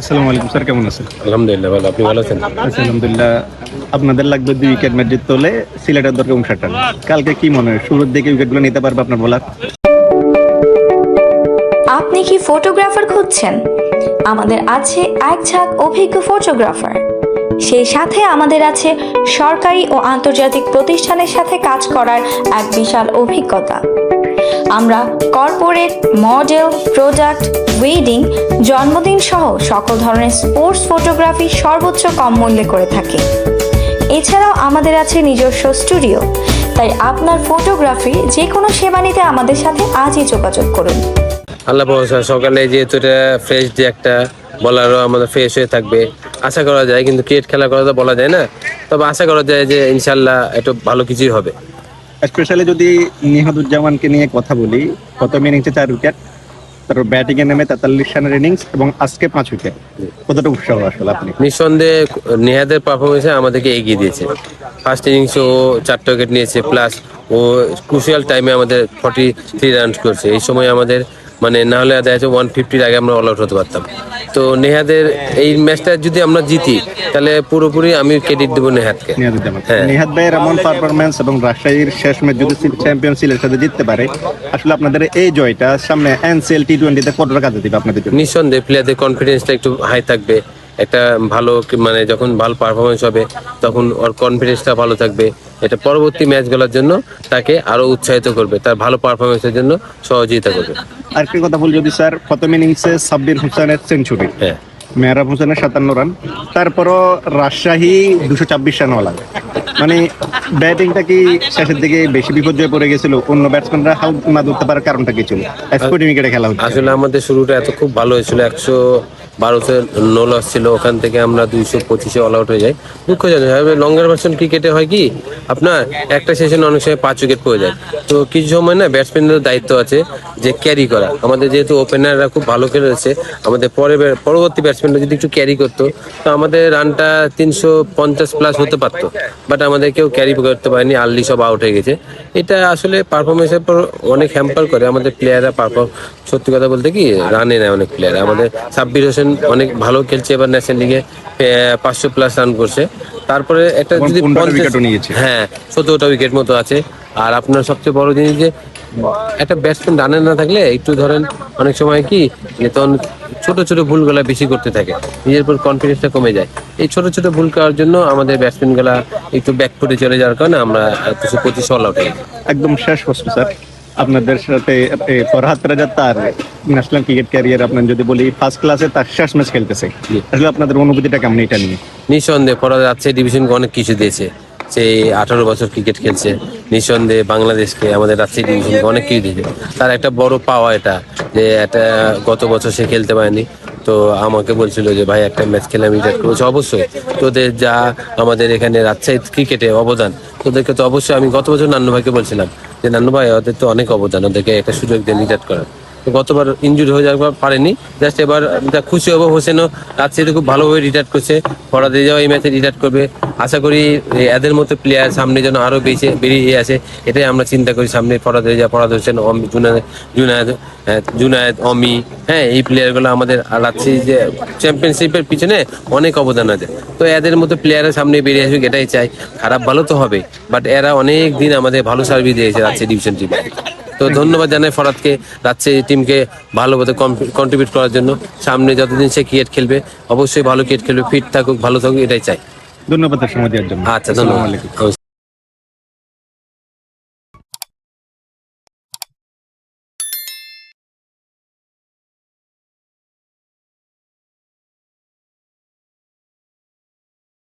আসসালামু আলাইকুম স্যার কেমন আছেন? আলহামদুলিল্লাহ ভালো। আপনি ভালো আছেন? আচ্ছা, আলহামদুলিল্লাহ আপনাদের লাগবে দুই উইকেট ম্যাচ জিততে সিলেটের দরকার উনষাট রান কালকে কি মনে হয়? শুরুর দিকে উইকেটগুলো নিতে পারবে আপনার বলার? আপনি কি ফটোগ্রাফার খুঁজছেন? আমাদের আছে এক ঝাঁক অভিজ্ঞ ফটোগ্রাফার সেই সাথে আমাদের আছে সরকারি ও আন্তর্জাতিক প্রতিষ্ঠানের সাথে কাজ করার এক বিশাল অভিজ্ঞতা। আমরা কর্পোরেট মডেল প্রোডাক্ট ওয়েডিং জন্মদিন সহ সকল ধরনের স্পোর্টস ফটোগ্রাফি সর্বোচ্চ কম মূল্যে করে থাকি। এছাড়াও আমাদের আছে নিজস্ব স্টুডিও তাই আপনার ফটোগ্রাফি যে কোনো সেবা নিতে আমাদের সাথে আজই যোগাযোগ করুন। আল্লাহ ভরসা সকালে যেহেতু এটা ফ্রেশ যে একটা বলারও আমাদের ফ্রেশ হয়ে থাকবে, আশা করা যায়। কিন্তু ক্রিকেট খেলা করা তো বলা যায় না। তবে আশা করা যায় যে ইনশাল্লাহ একটু ভালো কিছুই হবে। স্পেশালি যদি নিহাদুজ্জামানকে নিয়ে কথা বলি, প্রথম ইনিংসে চার উইকেট তারপর ব্যাটিং এ নেমে তেতাল্লিশ রানের ইনিংস এবং আজকে পাঁচ উইকেট কতটা উৎসাহ আসলে আপনি? নিঃসন্দেহে নেহাদের পারফরমেন্সে আমাদেরকে এগিয়ে দিয়েছে। ফার্স্ট ইনিংসে ও চারটা উইকেট নিয়েছে প্লাস ও ক্রুশিয়াল টাইমে আমাদের ফর্টি থ্রি রান করছে। এই সময় আমাদের মানে না হলে দেখা যাচ্ছে ওয়ান ফিফটির আগে আমরা অল আউট হতে পারতাম। তো নেহাদের এই ম্যাচটা যদি আমরা জিতি তাহলে পুরোপুরি আমি ক্রেডিট দেবো নেহাদকে। নেহাদ হ্যাঁ। ভাইয়ের এমন পারফরমেন্স এবং রাজশাহীর শেষ ম্যাচ যদি চ্যাম্পিয়ন সিলের সাথে জিততে পারে আসলে আপনাদের এই জয়টা সামনে এনসিএল টি টোয়েন্টিতে কতটা কাজে দিবে আপনাদের নিঃসন্দেহে প্লেয়ারদের কনফিডেন্সটা একটু হাই থাকবে। একটা ভালো মানে যখন ভালো পারফরমেন্স হবে তখন ওর কনফিডেন্সটা ভালো থাকবে। এটা পরবর্তী ম্যাচগুলোর জন্য তাকে আরও উৎসাহিত করবে তার ভালো পারফরমেন্সের জন্য সহযোগিতা করবে। আরেকটি কথা বলি যদি স্যার প্রথম ইনিংসে সাব্বির হোসেনের সেঞ্চুরি হ্যাঁ। মেহরাব হোসেনের সাতান্ন রান তারপরও রাজশাহী দুশো ছাব্বিশ রানওয়ালা মানে ব্যাটিংটা কি শেষের দিকে বেশি বিপর্যয়ে পড়ে গেছিল অন্য ব্যাটসম্যানরা হাল না ধরতে পারার কারণটা কি ছিল? স্পোর্টিং উইকেটে খেলা হচ্ছে। আসলে আমাদের শুরুটা এত খুব ভালো হয়েছিল একশো বারোতে নো লস ছিল, ওখান থেকে আমরা দুইশো পঁচিশে অল আউট হয়ে যাই। দুঃখজনক লঙ্গার ভার্সন ক্রিকেটে হয় কি, আপনার একটা সেশন অনেক সময় পাঁচ উইকেট পড়ে যায়। তো কিছু সময় না ব্যাটসম্যানদের দায়িত্ব আছে যে ক্যারি করা। আমাদের যেহেতু ওপেনাররা খুব ভালো খেলেছে, আমাদের পরে পরবর্তী ব্যাটসম্যানরা যদি একটু ক্যারি করতো, তো আমাদের রানটা তিনশো পঞ্চাশ প্লাস হতে পারতো। বাট আমাদের কেউ ক্যারি করতে পারেনি আর্লি সব আউট হয়ে গেছে। এটা আসলে পারফরমেন্সের পর অনেক হ্যাম্পার করে। আমাদের প্লেয়াররা পারফর্ম সত্যি কথা বলতে কি রানে নেয় অনেক প্লেয়ার আমাদের সাব্বির হোসেন অনেক ভালো খেলছে এবার ন্যাশনাল লিগে পাঁচশো প্লাস রান করছে। তারপরে একটা যদি। হ্যাঁ সতেরোটা উইকেট মতো আছে। আর আপনার সবচেয়ে বড় জিনিস যে একটা ব্যাটসম্যান রানে না থাকলে একটু ধরেন অনেক সময় কি তখন ছোট ছোট ভুলগুলা বেশি করতে থাকে। নিজের উপর কনফিডেন্সটা কমে যায়। এই ছোট ছোট ভুল করার জন্য আমাদের ব্যাটসম্যানগুলা একটু ব্যাক ফুটে চলে যাওয়ার কারণে আমরা দুশো পঁচিশ অল আউট একদম শেষ প্রশ্ন স্যার। আপনাদের সাথে ফরহাদ রাজা তার ন্যাশনাল ক্রিকেট ক্যারিয়ার আপনার যদি বলি ফার্স্ট ক্লাসে তার শেষ ম্যাচ খেলতেছে। আসলে আপনাদের অনুভূতিটা কেমন এটা নিয়ে? নিঃসন্দেহে ফরহাদ যাচ্ছে ডিভিশনকে অনেক কিছু দিয়েছে। সে আঠারো বছর ক্রিকেট খেলছে। নিঃসন্দেহে বাংলাদেশকে আমাদের রাজশাহী ডিভিশনকে অনেক কিছু দিয়েছে। তার একটা বড় পাওয়া এটা যে একটা গত বছর সে খেলতে পারেনি। তো আমাকে বলছিল যে, ভাই, একটা ম্যাচ খেলে আমি রিটায়ার করেছি অবশ্যই তোদের যা আমাদের এখানে রাজশাহী ক্রিকেটে অবদান, তোদেরকে তো অবশ্যই আমি গত বছর নান্নু ভাইকে বলছিলাম যে, নান্নু ভাই, ওদের তো অনেক অবদান, ওদেরকে একটা সুযোগ দিয়ে রিটায়ার করার। গতবার ইনজুরি হয়ে যাওয়ার পর পারেনি। জাস্ট এবার খুশি হব, হোসেনও রাজশাহীতে খুব ভালোভাবে রিটায়ার করছে। ফরাদে যাওয়া এই ম্যাচে রিটায়ার করবে। আশা করি এদের মতো প্লেয়ার সামনে যেন আরও বেশি বেরিয়ে আসে, এটাই আমরা চিন্তা করি সামনে ফরাদে যা ফরাদ হোসেন, অমি, জুনায়দ জুনায়দ জুনায়দ, অমি হ্যাঁ এই প্লেয়ারগুলো আমাদের রাজশাহী যে চ্যাম্পিয়নশিপের পিছনে অনেক অবদান আছে। তো এদের মতো প্লেয়ারের সামনে বেরিয়ে আসুক, এটাই চাই। খারাপ ভালো তো হবে বাট এরা অনেক দিন আমাদের ভালো সার্ভিস দিয়েছে রাজশাহী ডিভিশন টিমে তো ধন্যবাদ জানাই ফরাদকে রাজশাহী টিমকে ভালোভাবে কন্ট্রিবিউট করার জন্য। সামনে যতদিন সে ক্রিকেট খেলবে অবশ্যই ভালো ক্রিকেট খেলবে ফিট থাকুক ভালো থাকুক এটাই চাই। ধন্যবাদ সময় দেওয়ার জন্য। আচ্ছা ধন্যবাদ।